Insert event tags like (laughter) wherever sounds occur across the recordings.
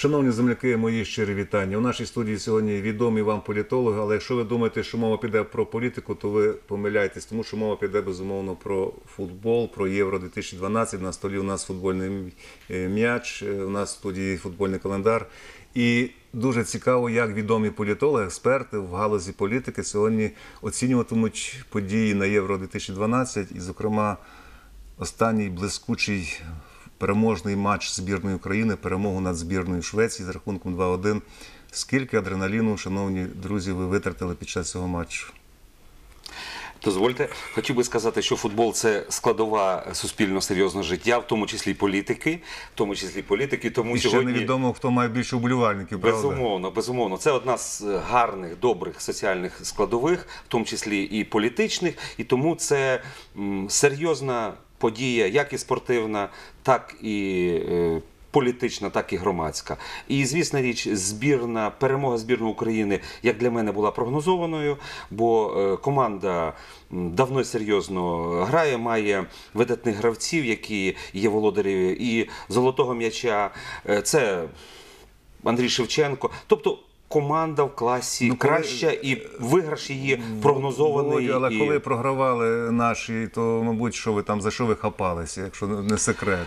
Шановні земляки, мої щирі вітання. У нашій студії сьогодні відомі вам політологи, але якщо ви думаєте, що мова піде про політику, то ви помиляєтесь, тому що мова піде безумовно про футбол, про Євро 2012. На столі у нас футбольний е, м'яч, е, у нас в студії футбольний календар. І дуже цікаво, як відомі політологи, експерти в галузі політики сьогодні оцінюватимуть події на Євро 2012 і, зокрема, останній блискучий переможний матч збірної України, перемогу над збірною Швеції з рахунком 2-1. Скільки адреналіну, шановні друзі, ви витратили під час цього матчу? Дозвольте, хотів би сказати, що футбол це складова суспільно серйозного життя, в тому числі політики, в тому числі політики. Тому І ще сьогодні невідомо, хто має більше вболівальників, правда? безумовно, безумовно, це одна з гарних, добрих соціальних складових, в тому числі і політичних, і тому це серйозна подія, як і спортивна, так і. е, Політична, так і громадська. І звісна річ, збірна перемога збірної України, як для мене, була прогнозованою, бо е, команда давно серйозно грає, має видатних гравців, які є володарі і золотого м'яча. Е, Це Андрій Шевченко. Тобто команда в класі Ну, коли- краща і виграш її прогнозований. Володя, але і... коли програвали наші, то, мабуть, що ви там за що ви хапалися, якщо не секрет.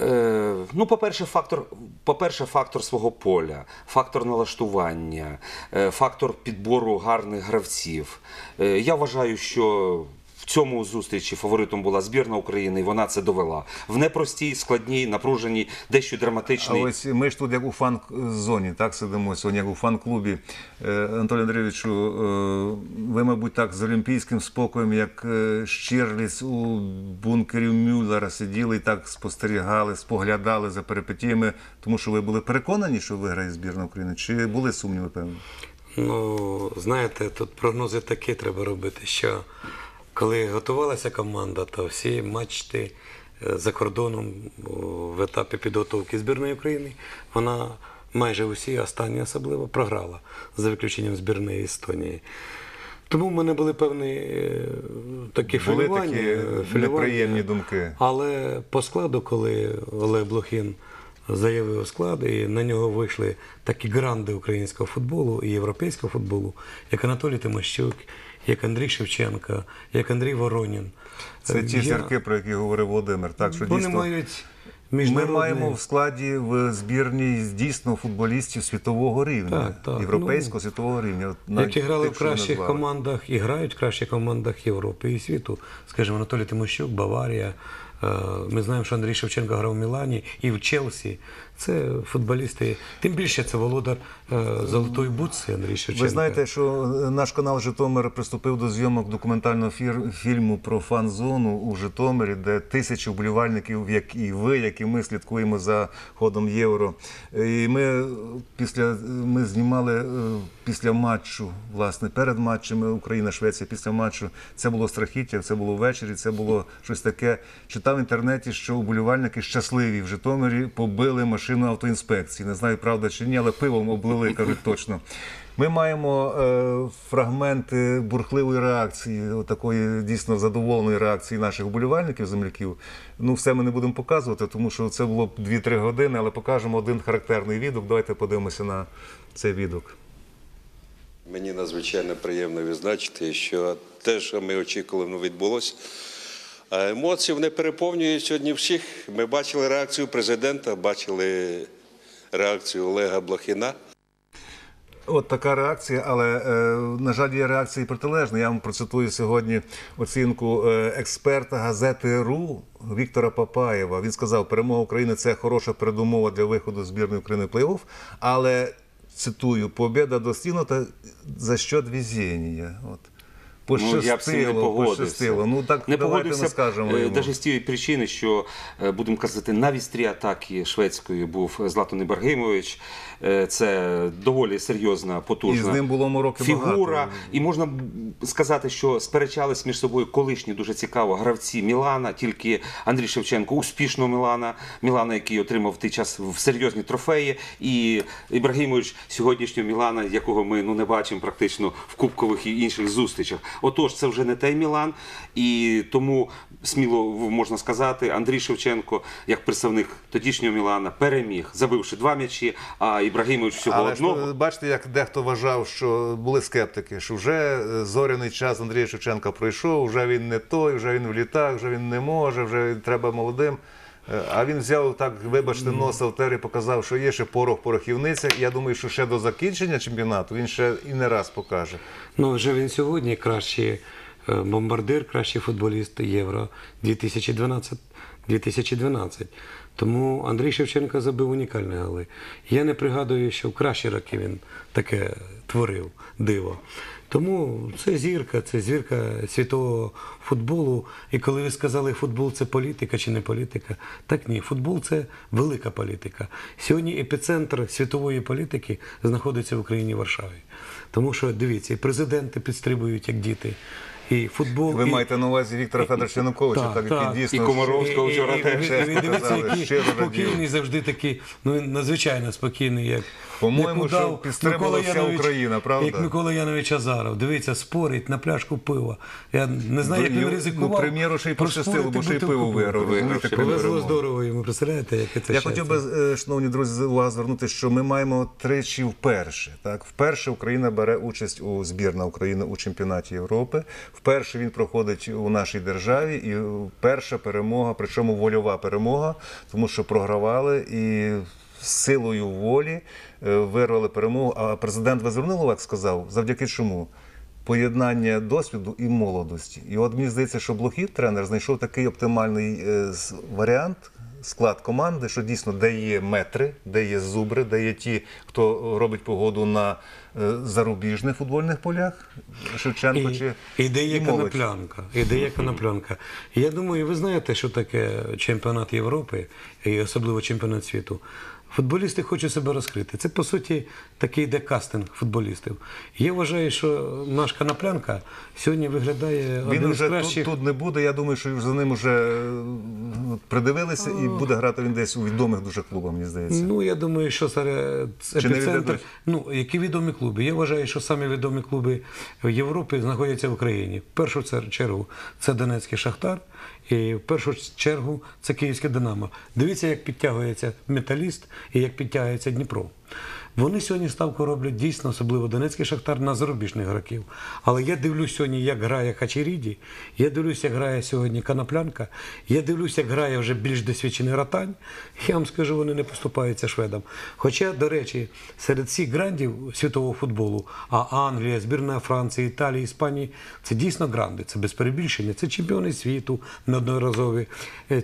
Е, ну, по-перше, фактор, по-перше, фактор свого поля, фактор налаштування, е, фактор підбору гарних гравців. Е, я вважаю, що в цьому зустрічі фаворитом була збірна України, і вона це довела. В непростій, складній, напруженій, дещо А ось ми ж тут як у фан-зоні, так сидимо сьогодні, як у фан-клубі. Е, Анатолій Андрійовичу, е, ви, мабуть, так з олімпійським спокоєм, як е, у бункері Мюллера сиділи і так спостерігали, споглядали за перипетіями, тому що ви були переконані, що виграє збірна України, чи були сумніви певні? Ну, знаєте, тут прогнози такі треба робити, що коли готувалася команда, то всі матчі е, за кордоном в етапі підготовки збірної України, вона майже усі, останні особливо, програла, за виключенням збірної Естонії. Тому в мене були певні е, такі Були такі е, неприємні думки. Але по складу, коли Олег Блохін заявив склад, і на нього вийшли такі гранди українського футболу і європейського футболу, як Анатолій Тимощук, як Андрій Шевченко, як Андрій Воронін. Це ті Я- зірки, про які говорив Володимир. Так що Вони дійсно мають ми маємо в складі в збірній дійсно футболістів світового рівня, Так, так. європейського світового рівня. Які грали тих, в кращих командах і грають в кращих командах Європи і світу. Скажімо, Анатолій Тимощук, Баварія. Е, Ми знаємо, що Андрій Шевченко грав в Мілані і в Челсі. Це футболісти. Тим більше це володар е, золотої бутси Андрій Шевченко. Ви знаєте, що наш канал Житомир приступив до зйомок документального фільму про фан-зону у Житомирі, де тисячі вболівальників, як і ви, як і ми, слідкуємо за ходом євро. І ми після ми знімали е, після матчу, власне, перед матчами Україна-Швеція, після матчу. Це було страхіття, це було ввечері, це було щось таке. Читав в інтернеті, що вболівальники щасливі в Житомирі побили машину автоінспекції. Не знаю, правда чи ні, але пивом облили, кажуть точно. Ми маємо е, фрагменти бурхливої реакції, такої дійсно задоволеної реакції наших вболівальників, земляків. Ну, все ми не будемо показувати, тому що це було б 2-3 години, але покажемо один характерний відгук. Давайте подивимося на цей відгук. Мені надзвичайно приємно відзначити, що те, що ми очікували, відбулося. А емоції вони переповнюють сьогодні всіх. Ми бачили реакцію президента, бачили реакцію Олега Блохіна. От така реакція, але е, на жаль, є реакції протилежні. Я вам процитую сьогодні оцінку е, експерта газети РУ Віктора Папаєва. Він сказав, перемога України це хороша передумова для виходу збірної України в плей-офф, але цитую, побіда достигнута за счет везіння. От. Ну, я б цим не Пощастило, погодився. пощастило. Ну так не давайте погодився не скажемо. е, йому. навіть з тієї причини, що е, будемо казати, навіть три атаки шведської був Златан Ібрагимович. Е, Це доволі серйозна, потужна І з ним було мороки фігура. багато. І можна сказати, що сперечались між собою колишні дуже цікаво гравці Мілана, тільки Андрій Шевченко успішного Мілана, Мілана, який отримав в той час в серйозні трофеї, і Ібрагимович сьогоднішнього Мілана, якого ми ну не бачимо практично в кубкових і інших зустрічах. Отож, це вже не той Мілан, і тому сміло можна сказати, Андрій Шевченко, як представник тодішнього Мілана, переміг, забивши два м'ячі, а Ібрагімович всього Але ж одного. то, бачите, як дехто вважав, що були скептики, що вже е, зоряний час Андрія Шевченка пройшов, вже він не той, вже він в літах, вже він не може, вже він треба молодим. Е, А він взяв так, вибачте, носа в тері, показав, що є ще порох в порохівницях. Я думаю, що ще до закінчення чемпіонату він ще і не раз покаже. Ну, вже він сьогодні кращий е, бомбардир, кращий футболіст Євро 2012. 2012. Тому Андрій Шевченко забив унікальні голи. Я не пригадую, що в кращі роки він таке творив диво. Тому це зірка, це зірка світового футболу. І коли ви сказали, футбол це політика чи не політика, так ні, футбол це велика політика. Сьогодні епіцентр світової політики знаходиться в Україні Варшаві. Тому що дивіться, і президенти підстрибують як діти. І футбол Ви і... маєте на увазі Віктора Федоровича Януковича, Так, так, так. дійсно І Комаровського вчора теж. Дивіться, який спокійний, завжди такий, ну він надзвичайно спокійний, як По-моєму, що підтримала вся Янович- Україна, правда? Як Микола Янович Азаров. Дивіться, спорить на пляшку пива. Я не знаю, як він Ну, ризикував. Ну, прем'єру ще й пощастило, бо ще й пиво виграв. Повезло здорово йому, представляєте, яке це Я хотів би, е, шановні друзі, увагу звернути, що ми маємо тричі вперше. Так, вперше Україна бере участь у збірна України у чемпіонаті Європи. Вперше він проходить у нашій державі, і перша перемога, причому вольова перемога, тому що програвали і силою волі е, вирвали перемогу. А президент Везернилов, як сказав, завдяки чому? Поєднання досвіду і молодості. І от мені здається, що Блохід, тренер, знайшов такий оптимальний е, варіант, склад команди, що дійсно де є метри, де є зубри, де є ті, хто робить погоду на е, зарубіжних футбольних полях, Шевченко І, чи і де є коноплянка. І де є коноплянка. Я думаю, ви знаєте, що таке чемпіонат Європи і особливо чемпіонат світу. Футболісти хочуть себе розкрити. Це по суті такий йде кастинг футболістів. Я вважаю, що наш коноплянка сьогодні виглядає Він вже кращих. тут, тут не буде. Я думаю, що за ним вже е, придивилися і буде грати він десь у відомих дуже клубах, мені здається. Ну, я думаю, що серед епіцентр. Ну, які відомі клуби? Я вважаю, що самі відомі клуби в Європі знаходяться в Україні. В першу чергу це Донецький Шахтар, і в першу чергу це Київське Динамо. Дивіться, як підтягується металіст і як підтягується Дніпро. Вони сьогодні ставку роблять дійсно, особливо Донецький Шахтар на зарубіжних гравців. Але я дивлюсь сьогодні, як грає Хачеріді, я дивлюсь, як грає сьогодні Коноплянка, я дивлюсь, як грає вже більш досвідчений Ратань. (laughs) Я вам скажу, вони не поступаються шведам. Хоча, до речі, серед всіх грандів світового футболу, а Англія, збірна Франції, Італії, Іспанії це дійсно гранди, це без перебільшення, це чемпіони світу неодноразові, е,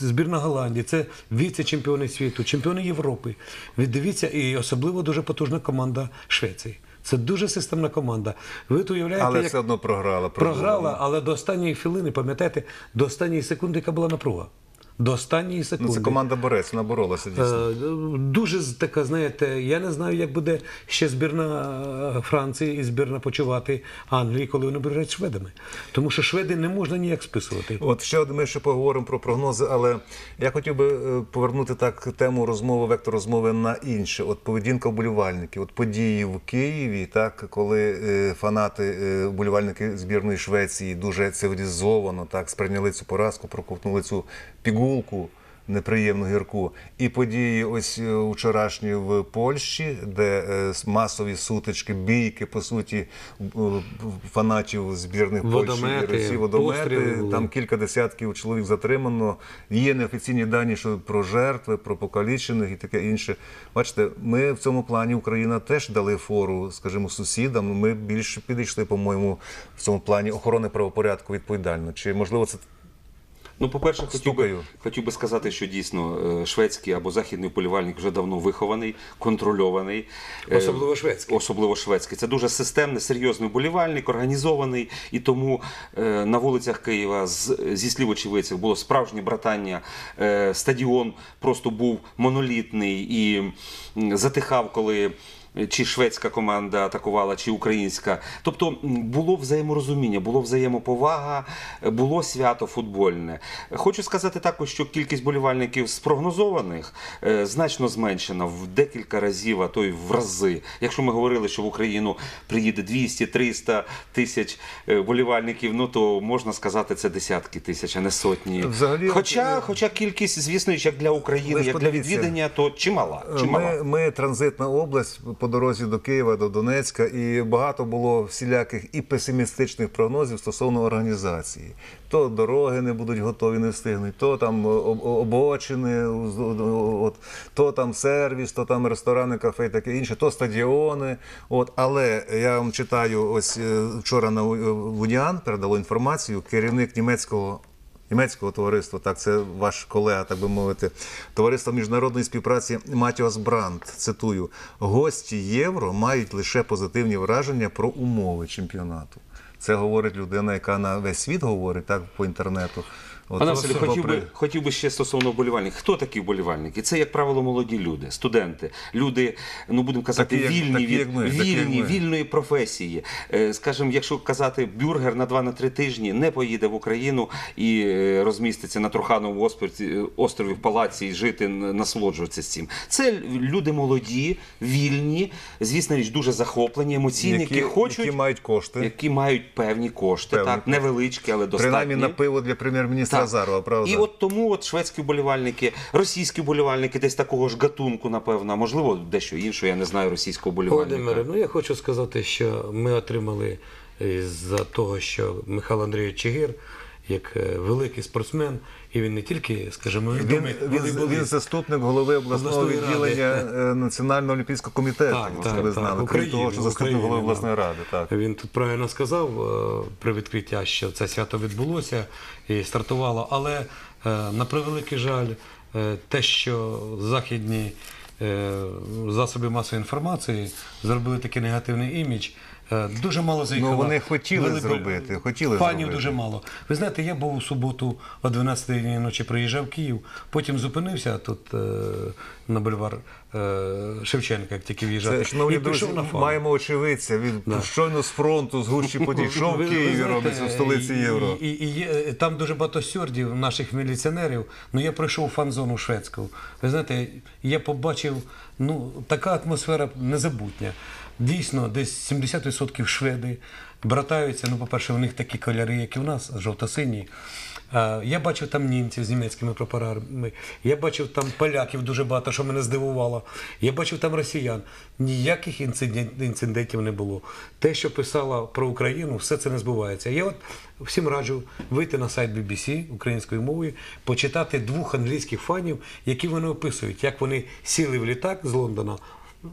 збірна Голландії, це віце-чемпіони світу, чемпіони Європи. Ви дивіться, і особливо дуже потужна команда Швеції. Це дуже системна команда. Ви тут уявляєте, Але як все одно програла. програла, але до останньої хвилини, пам'ятаєте, до останньої секунди, яка була напруга. До останньої секунди. Ну, це команда борець, вона боролася дійсно. Е, Дуже така, знаєте, я не знаю, як буде ще збірна е, Франції і збірна почувати Англії, коли вони будуть шведами. Тому що шведи не можна ніяк списувати. От ще ми ще поговоримо про прогнози, але я хотів би е, повернути так тему розмови, вектор розмови на інше. От поведінка вболівальників, от події в Києві, так коли фанати, вболівальники збірної Швеції дуже цивілізовано так сприйняли цю поразку, проковтнули цю пігулку. Неприємну гірку і події ось е, вчорашні в Польщі, де е, масові сутички, бійки по суті е, фанатів збірних Польщі і Росії, водомети. Там кілька десятків чоловік затримано. Є неофіційні дані що про жертви, про покалічених і таке інше. Бачите, ми в цьому плані Україна теж дали фору, скажімо, сусідам. Ми більше підійшли, по-моєму, в цьому плані охорони правопорядку відповідально. Чи можливо це Ну, по-перше, хотів би, хотів би сказати, що дійсно е, шведський або західний вболівальник вже давно вихований, контрольований. Е, Особливо шведський. Особливо шведський. Це дуже системний, серйозний вболівальник, організований. І тому е, на вулицях Києва зі слів очевидців було справжнє братання. Стадіон просто був монолітний і затихав, коли чи шведська команда атакувала, чи українська. Тобто було взаєморозуміння, було взаємоповага, було свято футбольне. Хочу сказати також, що кількість болівальників спрогнозованих е, значно зменшена в декілька разів, а то й в рази. Якщо ми говорили, що в Україну приїде 200-300 тисяч е, болівальників, ну то можна сказати, це десятки тисяч, а не сотні. Взагалі, хоча, е, хоча кількість, звісно, як для України, як для відвідання, то чимала. чимала. Ми, ми транзитна область по дорозі до Києва, до Донецька, і багато було всіляких і песимістичних прогнозів стосовно організації. То дороги не будуть готові, не встигнуть, то там обочини, от, то там сервіс, то там ресторани, кафе і таке інше, то стадіони. От. Але я вам читаю, ось е, вчора на в Уніан передало інформацію, керівник німецького німецького товариства, так це ваш колега, так би мовити, товариство міжнародної співпраці Матіос Бранд. Цитую: гості євро мають лише позитивні враження про умови чемпіонату. Це говорить людина, яка на весь світ говорить так по інтернету. От, Пане Василю, хотів би, хотів би ще стосовно вболівальників. Хто такі вболівальники? Це, як правило, молоді люди, студенти, люди, ну будемо казати, Такі, вільні, такі, від, як ми, вільні ми. вільної професії. Е, Скажімо, якщо казати, бюргер на 2-3 тижні не поїде в Україну і е, розміститься на Трухановому острові, острові в палаці і жити, насолоджуватися з цим. Це люди молоді, вільні, звісно річ, дуже захоплені, емоційні, які, хочуть. які мають кошти. Які мають певні кошти, Певні так кошти. невеличкі, але достатні. Принаймні на пиво для прем'єр-міністра Так. Назарова, правда? І от тому от шведські вболівальники, російські вболівальники десь такого ж гатунку, напевно, можливо, дещо іншого, я не знаю російського вболівальника. Володимире, ну я хочу сказати, що ми отримали за того, що Михайло Андрійович Чигир, як е, великий спортсмен, і він не тільки, скажімо, Він, відомий він, він волейболіст. заступник голови обласного Обласної ради. відділення е, Національного олімпійського комітету. Так, так, ви так. знали. Крім того, що заступник України, голови обласної ради. Так. Він тут правильно сказав е, при відкритті, що це свято відбулося і стартувало. Але на превеликий жаль, те, що західні засоби масової інформації зробили такий негативний імідж. Е, Дуже мало заїхало. Ну, вони хотіли Вели- зробити, хотіли Фанів зробити. дуже мало. Ви знаєте, я був у суботу о 12 й ночі приїжджав в Київ, потім зупинився тут е, на бульвар е, Шевченка, як тільки в'їжджати. Це, шановні друзі, на маємо очевидця. Він Да. щойно з фронту, з гущі подій. Що в Києві робиться в столиці і- Євро? І, і, є- там дуже багато стюардів, наших міліціонерів. Ну я пройшов фан-зону шведську. Ви знаєте, я побачив, ну така атмосфера незабутня. Дійсно, десь 70% шведи братаються. Ну, по-перше, у них такі кольори, як і в нас, жовто-сині. Я бачив там німців з німецькими прапорами. Я бачив там поляків дуже багато, що мене здивувало. Я бачив там росіян. Ніяких інцидентів не було. Те, що писала про Україну, все це не збувається. Я от всім раджу вийти на сайт BBC українською мовою, почитати двох англійських фанів, які вони описують, як вони сіли в літак з Лондона.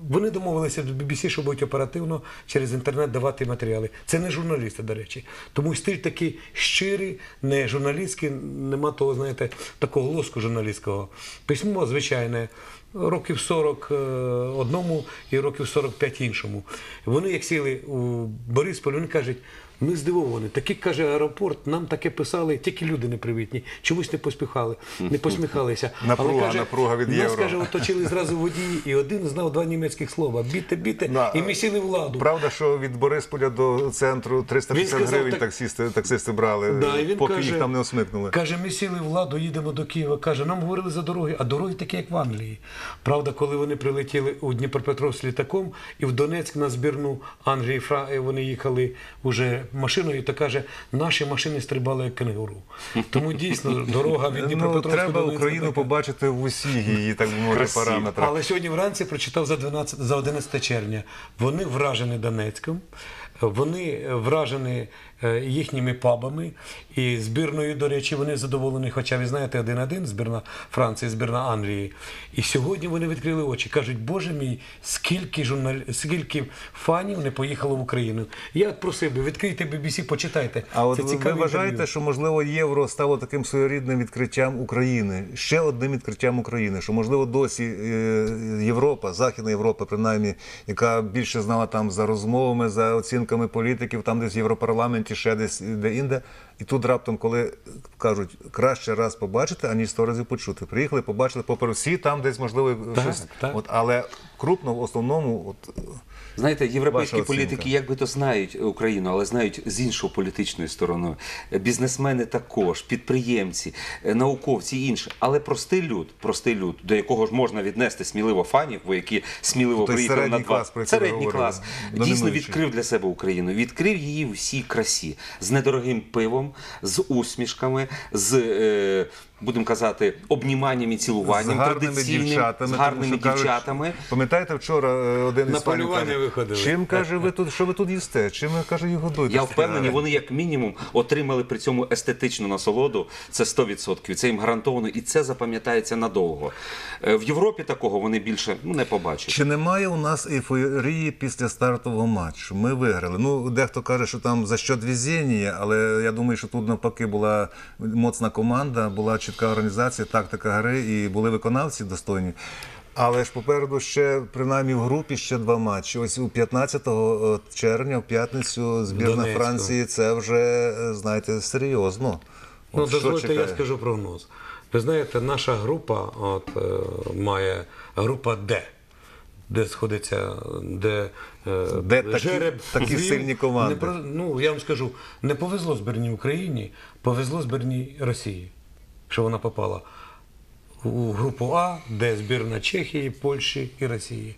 Вони домовилися до BBC, що будуть оперативно через інтернет давати матеріали. Це не журналісти, до речі. Тому стиль такий щирий, не журналістський, нема того, знаєте, такого лоску журналістського. Письмо звичайне. Років 40 е, одному і років 45 іншому. Вони, як сіли у Борисполі, вони кажуть, ми здивовані. Такий каже аеропорт, нам таке писали, тільки люди непривітні. Чомусь не поспіхали, не посміхалися. (laughs) Напруга, напруга від нас, каже, оточили зразу водії, і один знав два німецьких слова: біте, біте, і ми сіли в ладу. Правда, що від Борисполя до центру 350 сказав, гривень так- таксисти, таксисти брали, Да, і він поки каже, їх там не осмикнули. Каже, ми сіли в ладу, їдемо до Києва. Каже, нам говорили за дороги, а дороги такі, як в Англії. Правда, коли вони прилетіли у Дніпропетровськ літаком і в Донецьк на збірну Англії, Фра... вони їхали уже машиною, та каже, наші машини стрибали як кенгуру. Тому дійсно дорога від Ну, Дніпропетровська треба до Україну така. побачити в усіх її, так би мовити, Красиво. параметрах. Але сьогодні вранці прочитав за 12, за 11 червня. Вони вражені Донецьком, вони вражені е, їхніми пабами і збірною, до речі, вони задоволені, хоча ви знаєте, один-один, збірна Франції, збірна Англії. І сьогодні вони відкрили очі. Кажуть, Боже мій, скільки журнал... скільки фанів не поїхало в Україну. Я от просив би, відкрийте BBC, почитайте. А от Це ви, ви вважаєте, інтерв'ю. що можливо євро стало таким своєрідним відкриттям України, ще одним відкриттям України, що можливо досі е, Європа, Західна Європа, принаймні, яка більше знала там за розмовами, за оцінками. Оцінками політиків, там десь в Європарламенті, ще десь де інде. І тут раптом, коли кажуть, краще раз побачити, аніж сто разів почути. Приїхали, побачили, попри всі, там десь можливо Так, щось. так. От, але крупно в основному, от Знаєте, європейські політики якби то знають Україну, але знають з іншого політичної сторони. Бізнесмени також, підприємці, е, науковці і інше. Але простий люд, простий люд, до якого ж можна віднести сміливо фанів, бо які сміливо Той приїхали на два клас, про середній говорили, клас, дійсно відкрив для себе Україну, відкрив її в усій красі з недорогим пивом, з усмішками, з. Е, Будемо казати, обніманням і з цілуванням гарними традиційним, дівчатами. з тому гарними що кажуть, дівчатами. Пам'ятаєте, вчора е, один На із панів полювання каже, виходили. чим каже, ви тут, що ви тут їсте? Чим ви каже, їх годуєте? Я впевнений, вони як мінімум отримали при цьому естетичну насолоду. Це 100%. Це їм гарантовано, і це запам'ятається надовго. Е, В Європі такого вони більше ну, не побачать. Чи немає у нас ейфорії після стартового матчу? Ми виграли. Ну, дехто каже, що там за що везіння, але я думаю, що тут навпаки була моцна команда, була чітка організація, тактика гри і були виконавці достойні. Але ж попереду ще принаймні в групі ще два матчі. Ось у 15 червня, в п'ятницю, збірна Донецьку. Франції. Це вже е, знаєте серйозно. Ну, От дозвольте, я скажу прогноз. Ви знаєте, наша група от, е, має група Д, де сходиться, де, е, Де такі- такі звів. сильні команди. Не ну, я вам скажу, не повезло збірній Україні, повезло збірній Росії, що вона попала у групу А, де збірна Чехії, Польщі і Росії.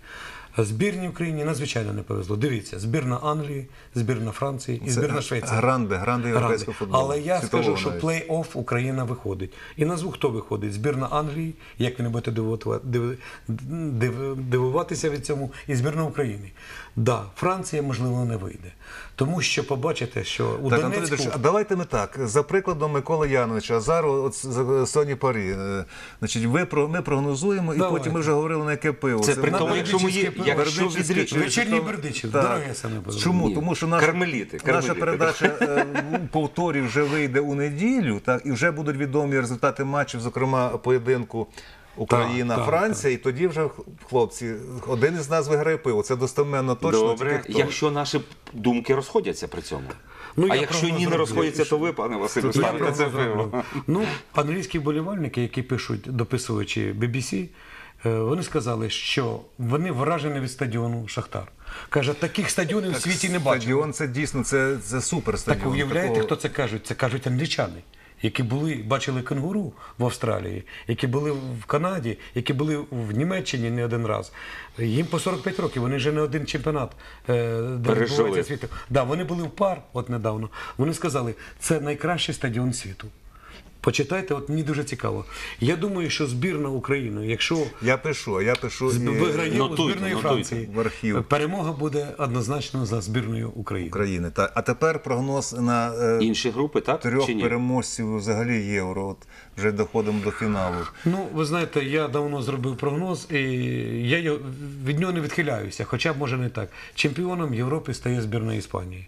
А збірній Україні надзвичайно не повезло. Дивіться, збірна Англії, збірна Франції і Це збірна Швеції. гранди, гранди європейського Гранди. футболу. Але я Світового скажу, що навіть. плей-офф Україна виходить. І назву хто виходить? Збірна Англії, як ви не будете дивувати- див- див- дивуватися від цьому, і збірна України. Да, Франція, можливо, не вийде. Тому що побачите, що у Так, Донецьку... Дмитрович, а давайте ми так. За прикладом Миколи Яновича, Азару, от з- Соні Парі. е, Значить, ви ми прогнозуємо, і потім ми вже говорили на яке пиво. Це при тому, якщо ми є, пиво. Якщо Бердичівське відрі... Вечірній Бердичів, Так. дороге саме було. Чому? Ні. Тому що наша, Кармеліти, наша кармеліти. передача е, в повторі вже вийде у неділю, так, і вже будуть відомі результати матчів, зокрема поєдинку. Україна, Так, так, Франція, і тоді вже хлопці, один із нас виграє пиво. Це достеменно точно. Добре, тільки хто. якщо наші думки розходяться при цьому. Ну, а я якщо прогноз ні, не розходяться, то ви, пане Василю, Я ставите це пиво. Ну, англійські вболівальники, які пишуть, дописуючи BBC, вони сказали, що вони вражені від стадіону Шахтар. Каже, таких стадіонів в світі не бачили. Стадіон це дійсно це, це супер стадіон. Так уявляєте, Такого- хто це кажуть? Це кажуть англічани, які були, бачили кенгуру в Австралії, які були в Канаді, які були в Німеччині не один раз. Їм по 45 років, вони вже не один чемпіонат е, Пережили. відбувається світу. Да, вони були в пар от недавно. Вони сказали, це найкращий стадіон світу. Почитайте, от мені дуже цікаво. Я думаю, що збірна України, якщо Я пишу, я пишу і виграє у збірної. Франції, в архів. перемога буде однозначно за збірною України. України. Так. А тепер прогноз на е, Інші групи, так? трьох Чи ні? переможців взагалі євро. От вже доходимо до фіналу. Ну, ви знаєте, я давно зробив прогноз, і я його- від нього не відхиляюся, хоча б може не так. Чемпіоном Європи стає збірна Іспанії.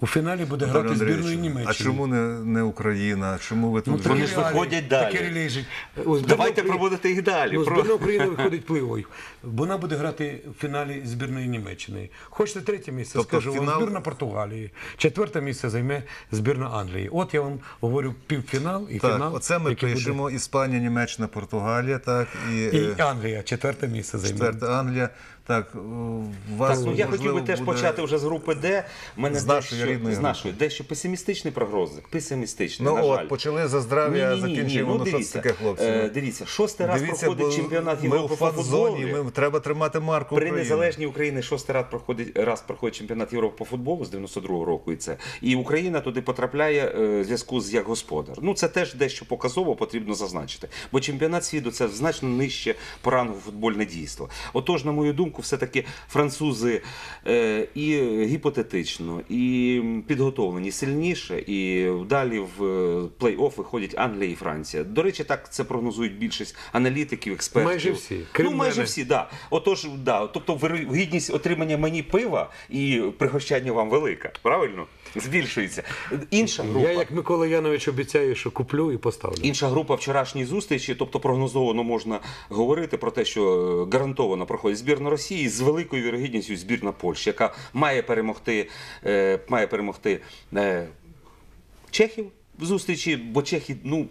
У фіналі буде грати збірною Німеччини. А чому не, не Україна? Чому ви тут? Ну, Вони ж реалії, виходять далі. такі реалії. Ось Давайте України- проводити їх далі. Ну, збірна України виходить пливою. Вона буде грати в фіналі збірної Німеччини. Хочете третє місце, Тобто скажу фінал- вам, збірна Португалії. Четверте місце займе збірна Англії. От я вам говорю півфінал і Так, фінал. оце ми який буде- Іспанія, Німеччина, Португалія, так і, І е, Англія, четверте місце займе. четверта Англія. Так, у вас Так, ну я хотів би теж буде- почати вже з групи Д. Мене З нашої дещо- рідної з групи. нашої дещо песимістичний прогрозик. Песимістичний, Ну на жаль. от, почали за здрав'я, Ні-ні-ні, закінчуємо. ну, Ну, що дивіться, це таке, хлопці? е, дивіться, шостий раз проходить чемпіонат Європи по футболу. ми треба тримати марку При України. незалежній Україні шостий раз проходить раз проходить чемпіонат Європи по футболу з 92-го року. І це і Україна туди потрапляє е, в зв'язку з як господар. Ну це теж дещо показово потрібно зазначити. Бо чемпіонат світу це значно нижче по рангу футбольне дійство. Отож, на мою думку, все таки французи е, і гіпотетично, і підготовлені сильніше, і далі в е, плей-офф виходять Англія і Франція. До речі, так це прогнозують більшість аналітиків, експертів. Майже всі, крім ну майже мене. всі, да. Отож, да. Тобто вигідність отримання мені пива і пригощання вам велика. Правильно? Збільшується. Інша група. Я, як Микола Янович, обіцяю, що куплю і поставлю. Інша група вчорашньої зустрічі, тобто прогнозовано можна говорити про те, що е, гарантовано проходить збірна Росії. Росії з великою вірогідністю збірна Польщі, яка має перемогти, е, має перемогти е, чехів в зустрічі, бо чехи, ну.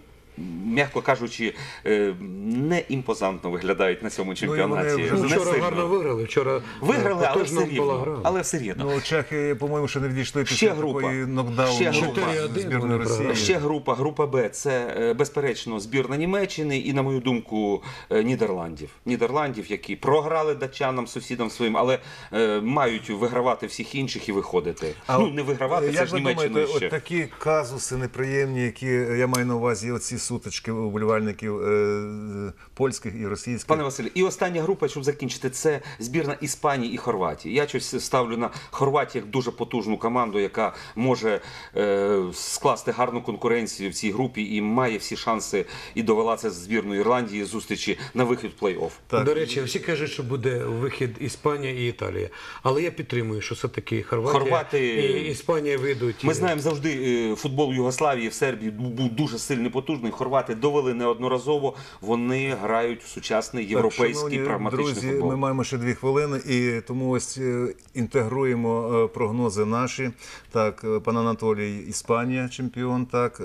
М'яко кажучи, е, не імпозантно виглядають на цьому Ну, чемпіонаті. Ну, вчора сильно. гарно виграли. Вчора Виграли, е, але все рівно. Але все рівно. Ну, чехи, по-моєму, ще не відійшли після такої нокдауну Ще група. збірної Росії. Ще група, група Б це е, безперечно збірна Німеччини і, на мою думку, е, Нідерландів. Нідерландів, які програли датчанам, сусідам своїм, але е, мають вигравати всіх інших і виходити. А ну не вигравати, це як ж ви Німеччина думаєте, ще. от такі казуси неприємні, які я маю на увазі, оці сутички уболівальників е, польських і російських. Пане Василю, і остання група, щоб закінчити, це збірна Іспанії і Хорватії. Я щось ставлю на Хорватію як дуже потужну команду, яка може е, скласти гарну конкуренцію в цій групі і має всі шанси і довела це з збірною Ірландії зустрічі на вихід в плей-офф. До речі, всі кажуть, що буде вихід Іспанія і Італія. Але я підтримую, що все-таки Хорватія Хорвати- і Іспанія вийдуть. Ми знаємо завжди е, футбол Югославії в Сербії був дуже сильний, потужний. Хорвати довели неодноразово. Вони грають в сучасний європейський так, прагматичний друзі, футбол. ми маємо ще дві хвилини, і тому ось е, інтегруємо е, прогнози наші. Так, е, пан Анатолій, Іспанія, чемпіон. Так,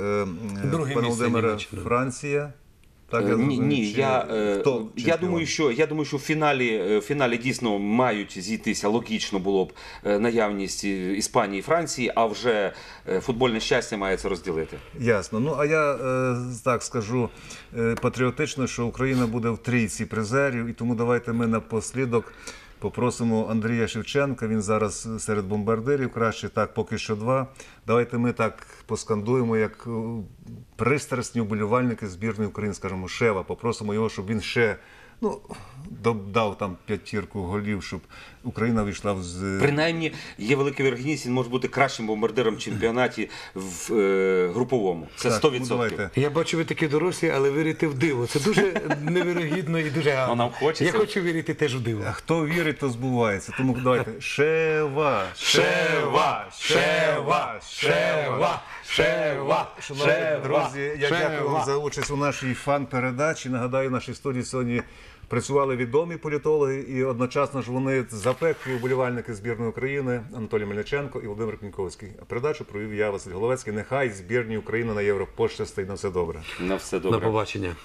Другий пан Володимир, Франція. Так, Е, Ні, ні, чи я, е, хто я думаю, що я думаю, що в фіналі, е, в фіналі дійсно мають зійтися. Логічно було б е, наявність е, Іспанії і Франції, а вже е, футбольне щастя має це розділити. Ясно. Ну а я е, так скажу е, патріотично, що Україна буде в трійці призерів, і тому давайте ми напослідок попросимо Андрія Шевченка. Він зараз серед бомбардирів, краще так, поки що два. Давайте ми так поскандуємо, як е, пристрасні вболівальники збірної України, скажімо, Шева. Попросимо його, щоб він ще. Ну, додав там п'ятірку голів, щоб Україна вийшла з Принаймні, є велика вірогідність, він може бути кращим бомбардиром в чемпіонаті в е, груповому. Це Так, 100%. ну, давайте. Я бачу, ви такі дорослі, але вірите в диво. Це дуже невірогідно і дуже гарно. Нам хочеться. Я хочу вірити теж в диво. А Хто вірить, то збувається. Тому давайте шева, шева, шева, шева, шева. Шановні друзі, я дякую вам за участь у нашій фан-передачі. Нагадаю, в нашій студії сьогодні працювали відомі політологи, і одночасно ж вони запеклі вболівальники збірної України Анатолій Мельниченко і Володимир Кніковський. А передачу провів я, Василь Головецький. Нехай збірні України на Євро пощастить на все добре. На все добре. добре. побачення.